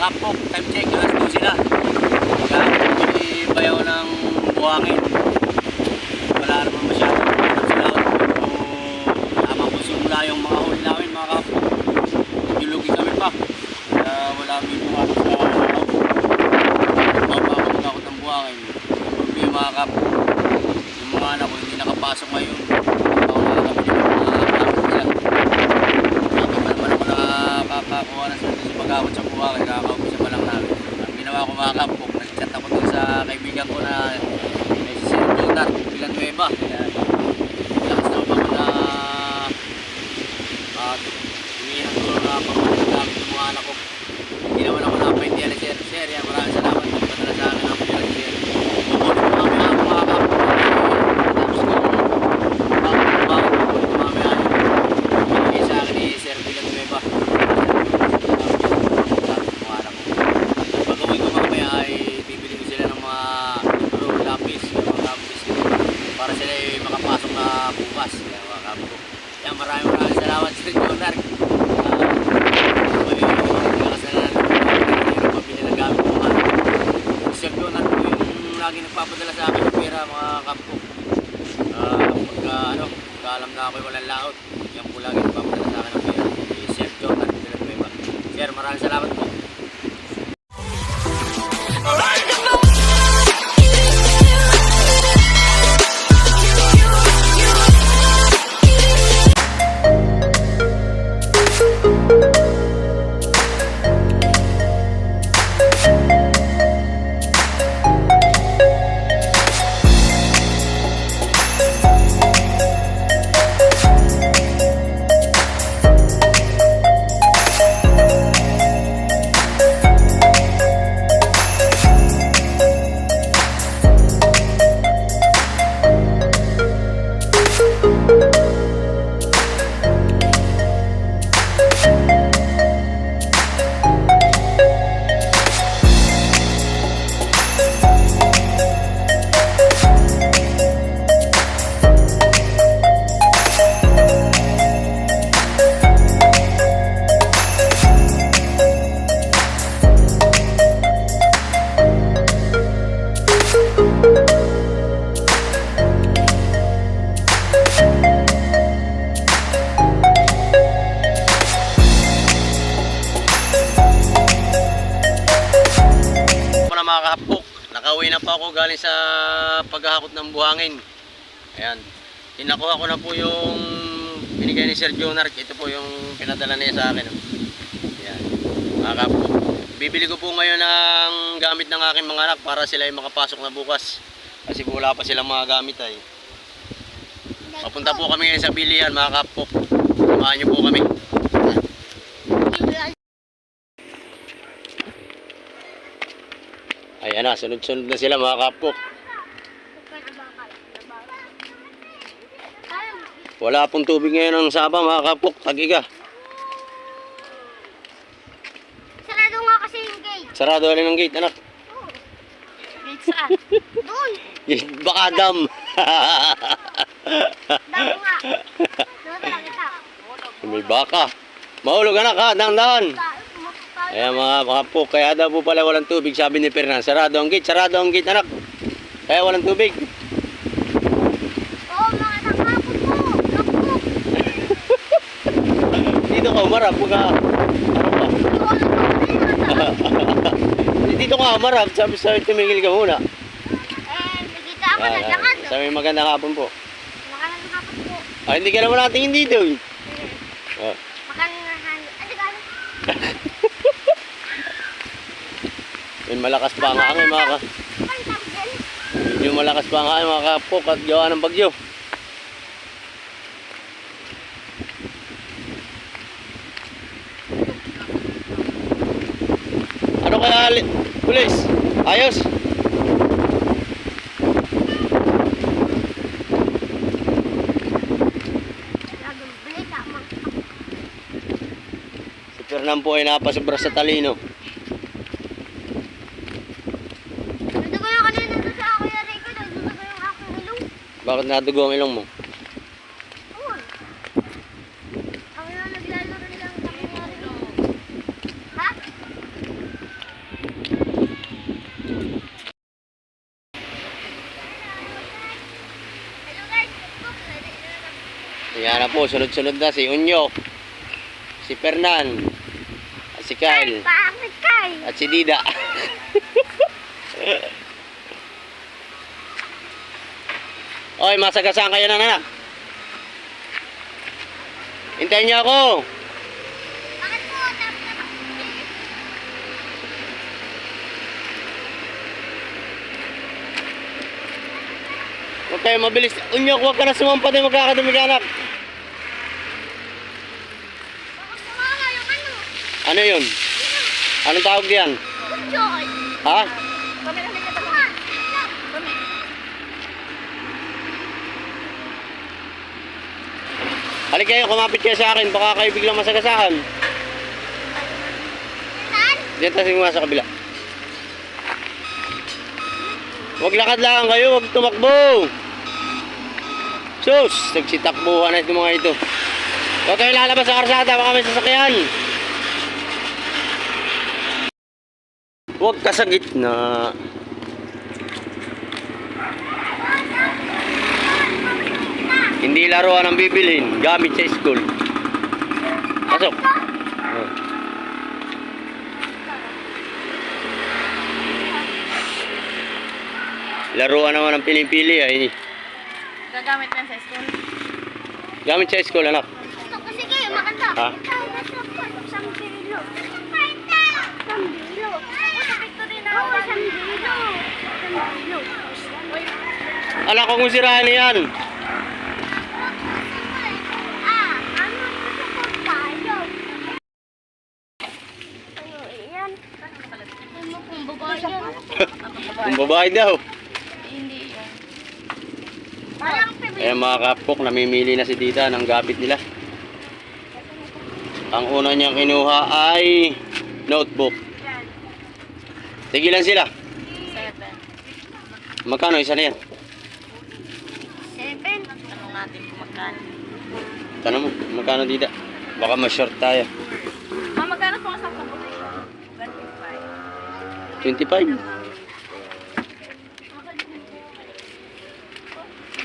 ครับพวกเต็มเจ๊งเลย at hinihinang ko na pagmamahal gamit ng mga anak ko. Hindi naman ako napaintiyan ni Sir. Sir, yan, maraming salamat. Pagpadala sa akin ang pila ni Sir. Kukunin ko mamaya ang mga kapok. Tapos kung bakit ba, kukunin ko mamaya. Binigay sa akin ni Sir Bilan Nueva. Pag uwi ko mamaya ay bibili ko sila ng mga siguro lapis, mga lapis para sila ay makapasok na bukas. Kaya mga kamo ko. Kaya maraming maraming salamat sa inyo, Nark. Uh, may kasalanan ko na pabili ng gamit ko mga Sir Jonat po yung lagi nagpapadala sa akin ng pera mga kampo. Uh, pagka ano, pagka alam na ako walang laot, yan po lagi nagpapadala sa akin ng pera. Si Sir Jonat, Villanueva. Sir, maraming salamat po sa paghahakot ng buhangin. Ayan. Tinakuha ko na po yung binigay ni Sir Jonark. Ito po yung pinadala niya sa akin. Ayan. Mga kahapok. Bibili ko po ngayon ng gamit ng aking mga anak para sila ay makapasok na bukas. Kasi po wala pa silang mga gamit ay. Papunta po kami ngayon sa bilihan mga kahapok. Samahan niyo po kami. Ayan na, sunod-sunod na sila mga kapok. Wala pong tubig ngayon ng Saba mga kapok, tagiga. Sarado nga kasi yung gate. Sarado alin ang gate, anak. Gate saan? Doon. Baka dam. Damo nga. Doon talaga sa. May baka. Mahulog anak ha, dahan-dahan. Ayan mga kapok, kaya daw po pala walang tubig, sabi ni Fernan. Sarado ang gate, sarado ang gate anak. Kaya walang tubig. Oo, mga nakapot mo. Nakapot. Dito ka umarap. Ano ba? Dito ka umarap, sabi sa tumigil ka muna. Eh, nagkita ako Ah, ng ah, lakad. sabi magandang hapon po. Makalang nakapot po. Ah, hindi ka naman natingin dito eh. Oh. Makalang nakahalo. Ano ka? May malakas pa ang mga ka. Medyo malakas pa ang mga kapok at gawa ng bagyo. Ano kaya, li- pulis? Ayos? Si Fernan po ay napasubra sa talino. Bakit nadugo ang ilong mo? Yan na po, sunod-sunod na si Unyo, si Fernan, at si Kyle, at si Dida. Oy, masagasaan kayo na anak. Hintayin niyo ako. Bakit po? Huwag kayo mabilis. Unyo, huwag ka na sumampa din magkakadumi ka anak. Ano? Ano yun? Anong tawag diyan? Ha? Kami na nagkata kami. Kami. Halik kayo, kumapit kayo sa akin. Baka kayo biglang masagasaan. Saan? Diyan tayo nga sa kabila. Huwag lakad lang kayo, huwag tumakbo. Sus, nagsitakbuhan na itong mga ito. Huwag kayo lalabas sa karsada, baka may sasakyan. Huwag ka sa gitna. Hindi laruan ang bibilhin, gamit sa school. Pasok. Laruan naman ang pinipili ay Gagamit mo yan sa school. gamit sa school anak. Sige, makanta. Ha? Anak ko kung sirahan na yan. Ah, ano gusto ko tayo? Ano yan? Ano kung babae yan? Kung babae daw. Hindi yan. Parang. Ayan mga kapok, namimili na si tita ng gamit nila. Ang una niyang kinuha ay notebook. Tigilan sila. Seven. Magkano isa na yan? Seven. Tanong natin kung magkano. Tanong mo, magkano tita? Baka ma-short tayo. Ma, magkano po ang sa composition? 25. 25.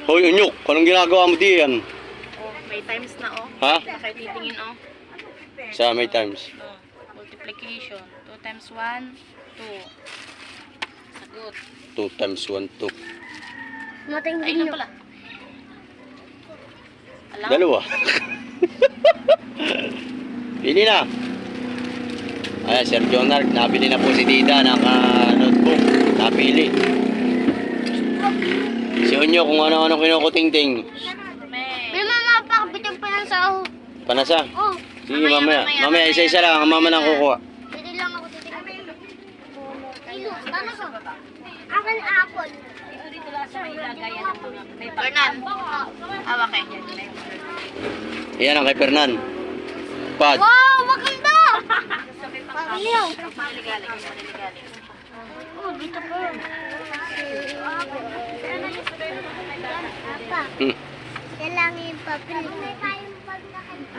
Hoy, unyok, anong ginagawa mo diyan? Oh, may times na oh. Ha? Kayo titingin oh. Sa may times. Oh, multiplication. 2 times 1, 2. Sagot. 2 times 1, 2. Mating Ay, lang pala. Alam? Dalawa. Pili na. Ayan, Sir Jonard, nabili na po si Tita ng ah, notebook. Napili. Si Unyo kung ano-ano kinukuting-ting. May. May mama pakabitag pa ng saho. Panasa. Oh, Sige, Mamaya, mamaya. isa-isa lang. Ang mama nang kukuha. hindi lang ako titingin. Ilo, ano ko? Akin apple. Fernan. Hawak kayo dyan. Iyan ang kay Fernan. Pad. Wow, maganda! Pagiliw. Maliligalig. Maliligalig. Oh, dito po. Apa, Hmm. kailangan yung papel.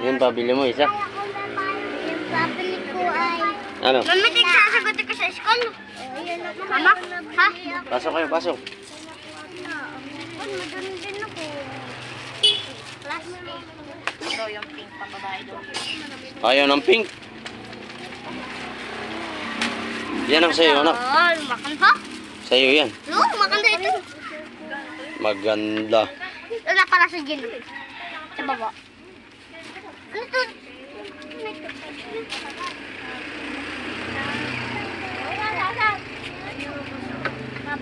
Yun, pabili mo isa. Yung papel ko ay... Ano? Mami, tigsasagot ko sa school. Mama, ha? Pasok kayo, pasok. Madun din ako. Class Ito yung pink pang babae doon. Ayaw ng pink. Yan ang sayo, anak. Oh, makanda. Sa'yo yan. No, makanda ito. Maganda. Wala para sa gin. Sa baba. Ano to?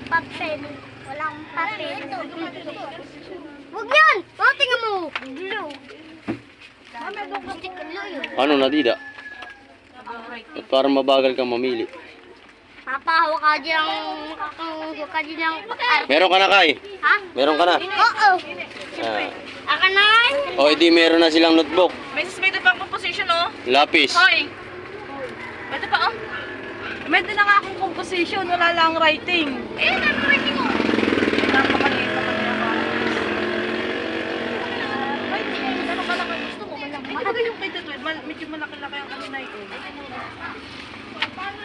Papel. Walang papel. Huwag yan! Oh, tingnan mo. Blue. Ano na, Dida? At para mabagal kang mamili. Papahawa ka dyan. Makakahuwa ka dyan. Ah, Meron ka na, Kay? Ha? Meron ka na? Oo. Ah. Aka na. O, edi meron na silang notebook. May suspended pang composition oh. Lapis. Hoy! Pwede pa oh. May din na nga akong composition, wala lang writing. Eh, nag-writing mo. Napakaliit naman yung Writing. Gano'n ka lang ang gusto mo. Walang Hindi ba yung kay Tatuid? Medyo malaki-laki ang kanina ito.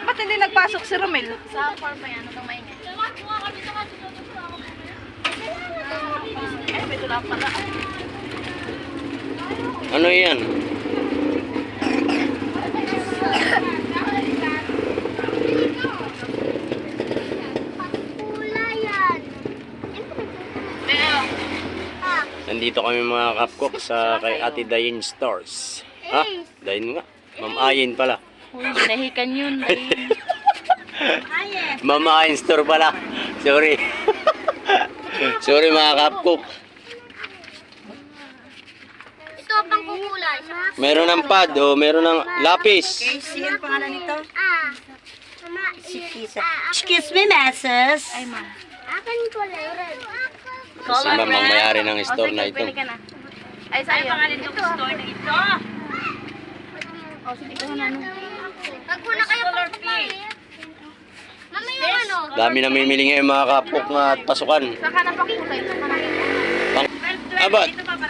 Ba't hindi nagpasok si Romel? Sa farm pa yan, ano maingay? Eh, may tula pala. Ano yan? Kulay yan. Nandito kami mga kapkok sa kay Ate Dayan Stores. Ha? Dayan nga. Ma'am Ayin pala. Uy, binahikan yun. Dahil Ma'am Ayin Store pala. Sorry. Sorry mga kapkok. ito pang kukulay. Meron ng pad o meron ng lapis. Casey, ang pangalan nito? Ah. Mama, Si Kisa. Ah, Excuse me, Mrs. Ay, ma. akin kulay red. Si ma'am ang may-ari ng store O, na ito. na. Ay, sa'yo. Ay, pangalan ng store na ito. O, sige, ikaw na. ano. Wag mo na kayo pang ano? Dami na mimili ngayon mga kapkok nga at pasukan. Na na. Aba,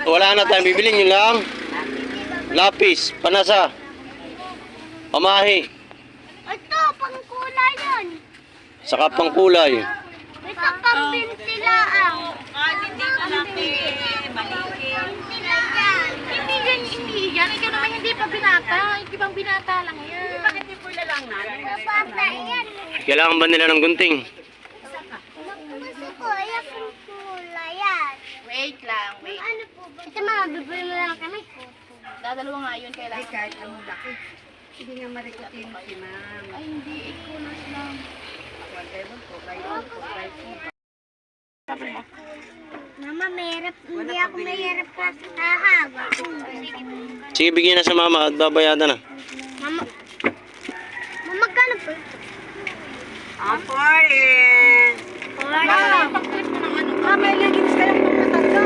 wala na tayong bibili nyo lang. Lapis, panasa, pamahi, Ito, pang kulay yan. saka pang kulay. Ito, pang bintilaan. Ah, hindi ko. Hindi yan, hindi yan. Ikaw naman hindi pa binata. Hindi pang binata lang yan. Bakit di pula lang na? Bata yan. Kailangan ba nila ng gunting? Wait lang, wait. Ano po ba? Ito mga bibili mo lang kami. Dadalawa nga yun kailangan. Kahit ang laki. Hindi nga marikutin si ma'am. Ay, hindi. Ikunas lang. Mama, mahirap. Hindi ako mahirap kasi kahawa. Sige, bigyan na sa mama at babayadan na. Mama, mama, magkano po ito? Foreign. Wala. Ah, may leggings ka lang pang matanda.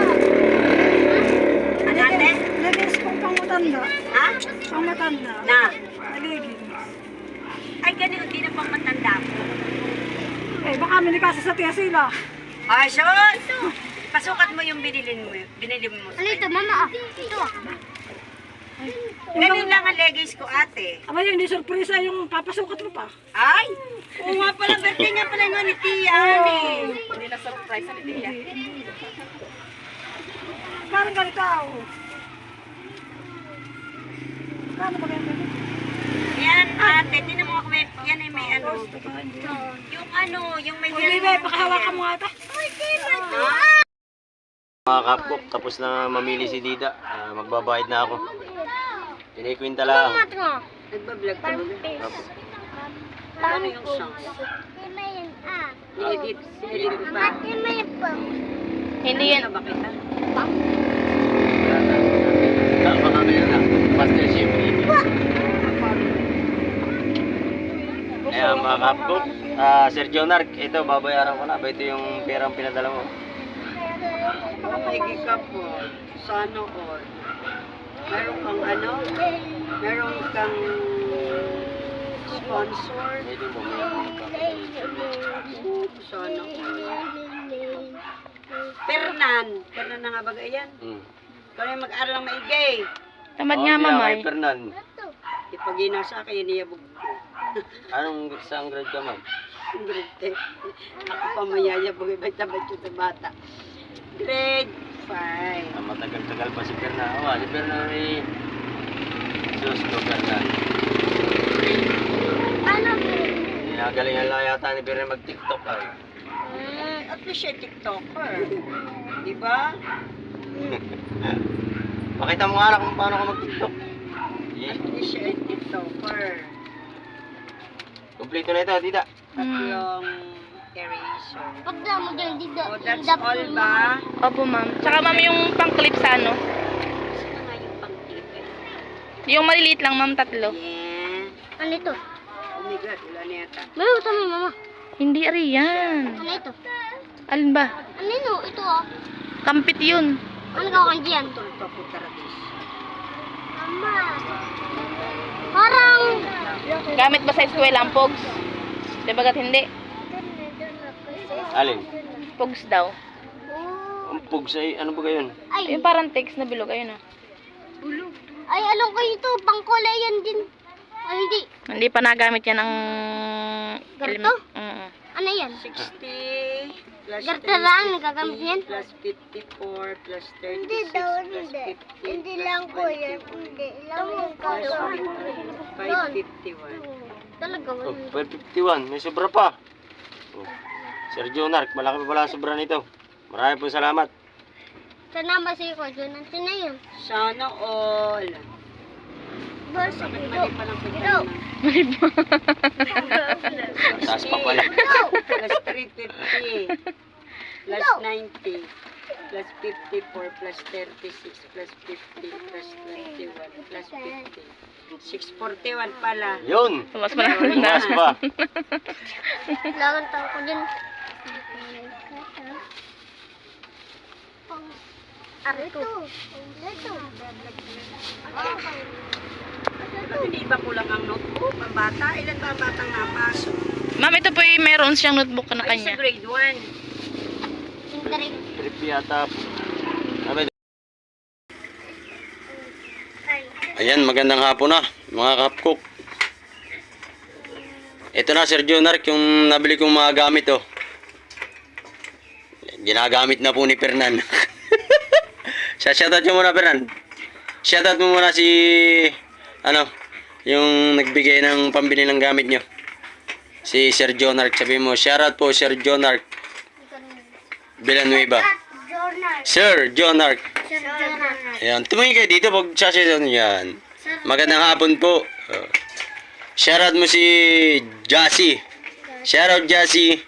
Ano ate? Leggings kong pang matanda. Ha? Pang matanda. Na. Leggings. Ay, ganito din ang pang matanda. Eh, baka may kasi sa tiya sila. Ay, sus! Pasukat mo yung binili mo. Binili mo. Ano ito, mama? Ah, ito ah. Ganun lang ang leggings ko, ate. Aba yun, hindi surpresa yung papasukat mo pa. Ay! Oo nga pala, birthday nga pala nga ni Tia, eh. Hindi na surprise ang tiya. Parang ganito ako. Kano ba ganito? Yan, ate, tinan mo ako may, yan ay may ano. Yung ano, yung may Hindi ba, pakahawakan mo ata. Mga kapkok, tapos na mamili si Dida. Ah, magbabayad na ako. Pinikwinta lang. Ito nga. Nagbablog ka ba? Ano yung songs? Ah. Sinedit ko ba? Hindi yan. Ano ba kita? ah, baka na. Master Chef. Ayan mga kapkok. Ah, Sir Jonark, ito babayaran ko na. Ba ito yung perang pinadala mo? My God po. Sana all. Meron kang ano? Meron kang sponsor? Sana all. Pernan. Pernan na nga ba yan? Hmm. Kaya yung mag-aral ng maigay. Tamad Oh, nga, kaya mamay. kay Fernan. Ipagina sa akin, niyabog ko. Anong saan grade ka ma'am? Grade 10. Ako pa mayayabog, ibait-abait ko sa bata. Grade 5. Ah, matagal-tagal pa si Fernan. Oh, si Fernan ay... Sus ko Fernan. Ano? Ginagalingan lang yata ni Fernan mag-tiktok ay. Mm, at least siya TikToker. Diba? Pakita mo nga na kung paano ka mag-tiktok. Yeah. At least siya ay TikToker. Kompleto na ito, tita. Tatlong eraser. Pag daw mo dyan, dito. Oh, that's all ba? Opo, ma'am. Tsaka, ma'am, yung pang-clip sa ano. Sino nga yung pang-tip eh? Yung maliliit lang, ma'am, tatlo. Yeah. Ano ito? Oh my God, wala na yata. Lalo, tama mama. Hindi, ari yan. Ano ito? Alin ba? Ano ito? Ito ah. Kampit yun. Ano gawin dyan? Ito pa po taradis. Mama. Parang... Gamit ba sa eskwela ang pogs? Di bagat hindi? Alin? Pogs daw. Oh. Ang pugsay, ano ba gayon? Ay, Yung parang text na bilog, ayun ah. ay, alam ko ito. Pangkulay yan din. Ay, hindi. Hindi pa nagamit yan ang... Ganito? Oo. Ano yan? 60 plus Garta lang, nagagamit yan? 360 plus 54 plus 36 Hindi daw, plus hindi. 50 Hindi plus lang ko 24 yan. Hindi lang yung plus gagawin. 551. Talaga, Oh, wala. 551, may sobra pa. Oh. Sergio Narc, malaki pa pala ang sobra nito. Marami po salamat. Sana masaya ko, dyan ang yun. Sana all. Boss, Bakit ito. mali pa lang Ito. Taas pa pala. Plus 350. Plus Ito. 90. Plus 54 plus 36 plus 50 plus 21 plus 50. 641 pala. Yun! Tumas pa na. Tumaas pa. Lagan tao ko din. Arito. Ito. Bakit hindi ba kulang ang notebook? Ang bata? Ilan ba ang batang napasok? Ma'am, ito po yung meron siyang notebook na Ay, sa kanya. grade 1. Sintarin. Trip yata. Sabi- Ayan, magandang hapon na, mga kapcook. Ito na, Sergio Narc, yung nabili kong mga gamit, oh. Ginagamit na po ni Fernan. Siya, shoutout nyo muna, Fernan. Shoutout mo muna si, ano, yung nagbigay ng pambili ng gamit nyo. Si Sergio Narc. Sabi mo, shoutout po, Sergio Narc. Villanueva. Journal. Sir John Arc. Sir Journal. Ayan, tumingin kayo dito pag sasyasan yan. Magandang hapon po. Oh. Shoutout mo si Jassy. Shoutout Jassy.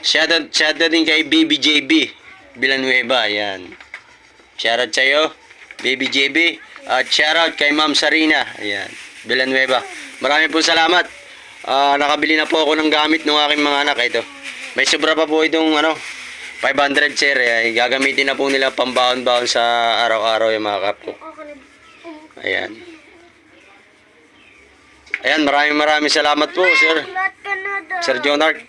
Shoutout, shoutout din kay BBJB. Villanueva, ayan. Shoutout sa'yo, BBJB. At shoutout kay Ma'am Sarina. Ayan, Villanueva. Marami po salamat. Ah, nakabili na po ako ng gamit ng aking mga anak. Ito. May sobra pa po itong ano, 500 sir. Ay, gagamitin na po nila pambaon-baon sa araw-araw yung mga kapko. Ayan. Ayan, maraming maraming salamat po, sir. Sir John Arc.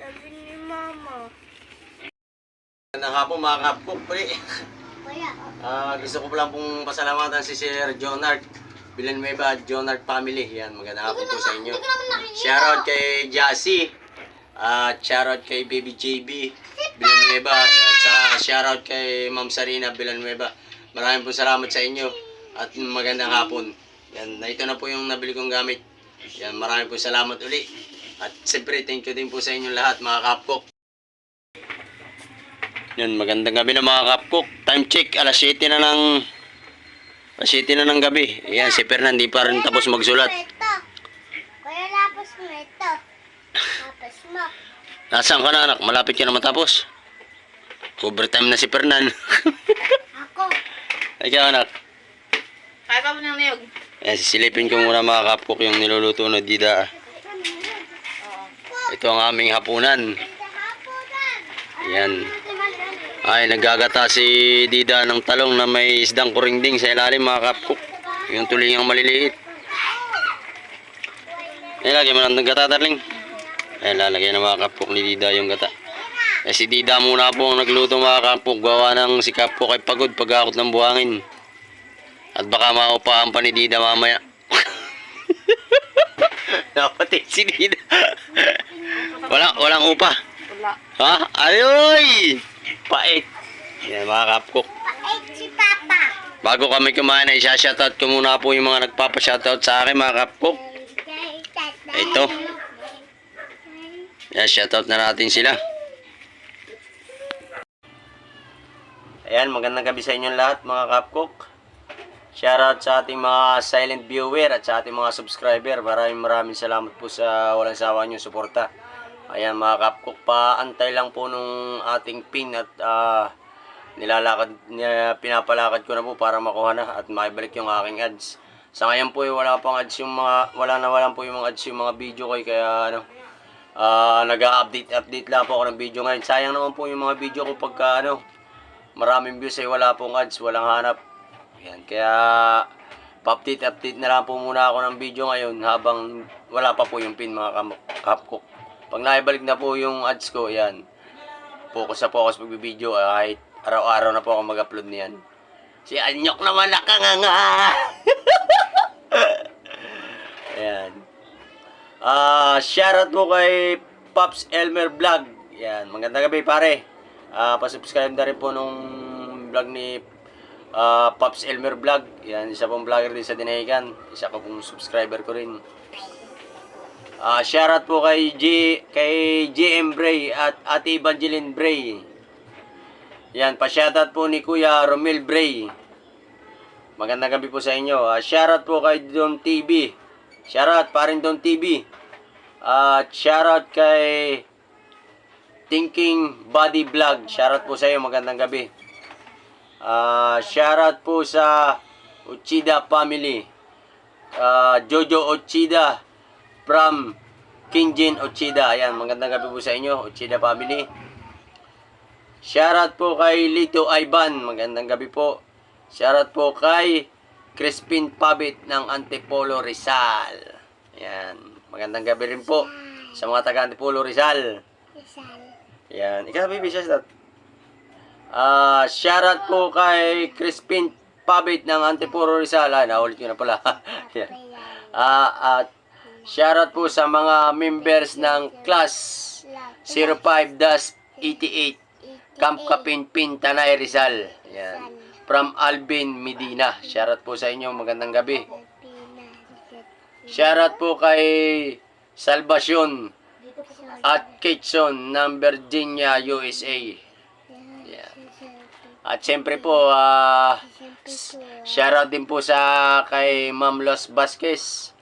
Sabi ni mama. Magandang hapon mga kapko. Pre. Ah, gusto ko lang pong pasalamatan si Sir John Arc. Villanueva Arc family. Yan, magandang hapon po sa inyo. Shoutout kay Jassy. At shoutout kay Baby JB Villanueva. At saka shoutout kay Ma'am Sarina Villanueva. Maraming po salamat sa inyo. At magandang hapon. Yan, na ito na po yung nabili kong gamit. Yan, maraming po salamat uli. At siyempre, thank you din po sa inyong lahat mga kapkok. Yan, magandang gabi na mga kapkok. Time check, alas 7 na ng alas 7 na ng gabi. Yan, si Fernan, di pa rin tapos magsulat. Kaya lapos mo ito. Lapos mo. Nasaan ka na anak? Malapit ka na matapos. Overtime na si Fernan. Ako. Ikaw anak. Kaya pa mo ng niyog. Yan, sisilipin ko muna mga kapkok yung niluluto na dida. Ito ang aming hapunan. Yan. Ay, naggagata si Dida ng talong na may isdang kuringding sa ilalim mga kapkok. Yung tulingang maliliit. Ay, lagyan mo ng gata, darling. Ay, lalagyan ng mga kapkok ni Dida yung gata. Eh, si Dida muna po ang nagluto mga kapkok. Gawa ng si kapkok ay pagod pag-akot ng buhangin. At baka maupahan pa ni Dida mamaya. Napatid si Dida. Wala, walang upa. Wala. Ha? Ayoy! Pait. Yan mga kapkok. Pait si Papa. Bago kami kumain ay shoutout ko muna po yung mga nagpapa-shoutout sa akin mga kapkok. Ito. Yan, shoutout na natin sila. Ayan, magandang gabi sa inyong lahat mga kapkok. Shoutout sa ating mga silent viewer at sa ating mga subscriber. Maraming maraming salamat po sa walang sawa niyong suporta. Ayan mga kapkok, paantay lang po nung ating pin at ah, nilalakad, pinapalakad ko na po para makuha na at makibalik yung aking ads. Sa ngayon po eh, wala pang ads yung mga, wala na wala po yung mga ads yung mga video ko eh, kaya ano, ah nag-update update lang po ako ng video ngayon. Sayang naman po yung mga video ko pagka ano, maraming views ay wala pong ads, walang hanap. Yan, kaya pa-update update na lang po muna ako ng video ngayon habang wala pa po yung pin mga kapkok. Pag naibalik na po yung ads ko, yan. Focus na focus magbibideo ah, kahit araw-araw na po ako mag-upload niyan. Si Anyok naman nakanganga. Ayan. Ah, shoutout po kay Pops Elmer Vlog. Yan, magandang gabi pare. Ah, pa-subscribe na rin po nung vlog ni ah, Pops Elmer Vlog. Yan, isa pong vlogger din sa Dinahican. Isa ko pong subscriber ko rin. Ah, shoutout po kay G kay GM Bray at Ate Evangeline Bray. Yan, pa-shoutout po ni Kuya Romel Bray. Magandang gabi po sa inyo. Ah, shoutout po kay Don TV. Shoutout pa rin Don TV. At shoutout kay Thinking Body Vlog. Shoutout po sa iyo. Magandang gabi. Ah, shoutout po sa Uchida family. Ah, Jojo Uchida from Kinjin Uchida. Ayan, magandang gabi po sa inyo, Uchida family. Shoutout po kay Lito Ivan. Magandang gabi po. Shoutout po kay Crispin Pabit ng Antipolo Rizal. Ayan. Magandang gabi rin po sa mga taga Antipolo Rizal. Isal. Ayan. Ikaw, baby, siya sa Ah, shoutout po kay Crispin Pabit ng Antipolo Rizal. Ah, naulit ko na pala. Ayan. Ah, at shoutout po sa mga members ng class 05-88 Camp Kapinpin, Tanay Rizal. Yan. From Alvin Medina. Shoutout po sa inyo. Magandang gabi. Shoutout po kay Salvacion at Kitson ng Virginia, USA. Yan. At siyempre po, ah, shoutout din po sa kay Ma'am Los Vasquez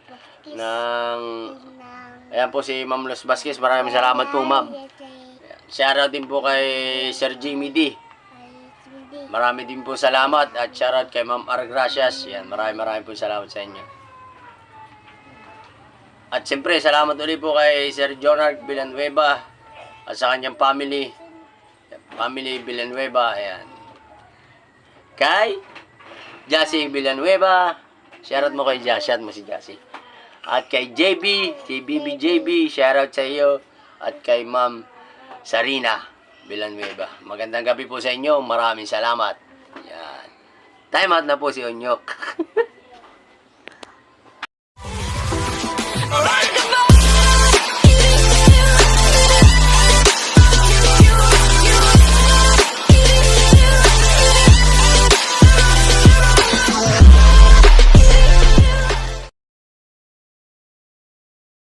ng Ayan po si Ma'am Los Vasquez. Maraming salamat po, ma'am. Shoutout din po kay Sir Jimmy D. Marami din po salamat at shoutout kay Ma'am Argracias. Yan, maraming maraming po salamat sa inyo. At siyempre, salamat ulit po kay Sir Jonard Villanueva at sa kanyang family. Family Villanueva, ayan. Kay Jassy Villanueva. Shoutout mo kay Jassy, shoutout mo si Jassy. At kay JB, kay BBJB, shoutout sa iyo. At kay Ma'am Sarina Villanueva. Magandang gabi po sa inyo. Maraming salamat. Yan. Time out na po si Onyok.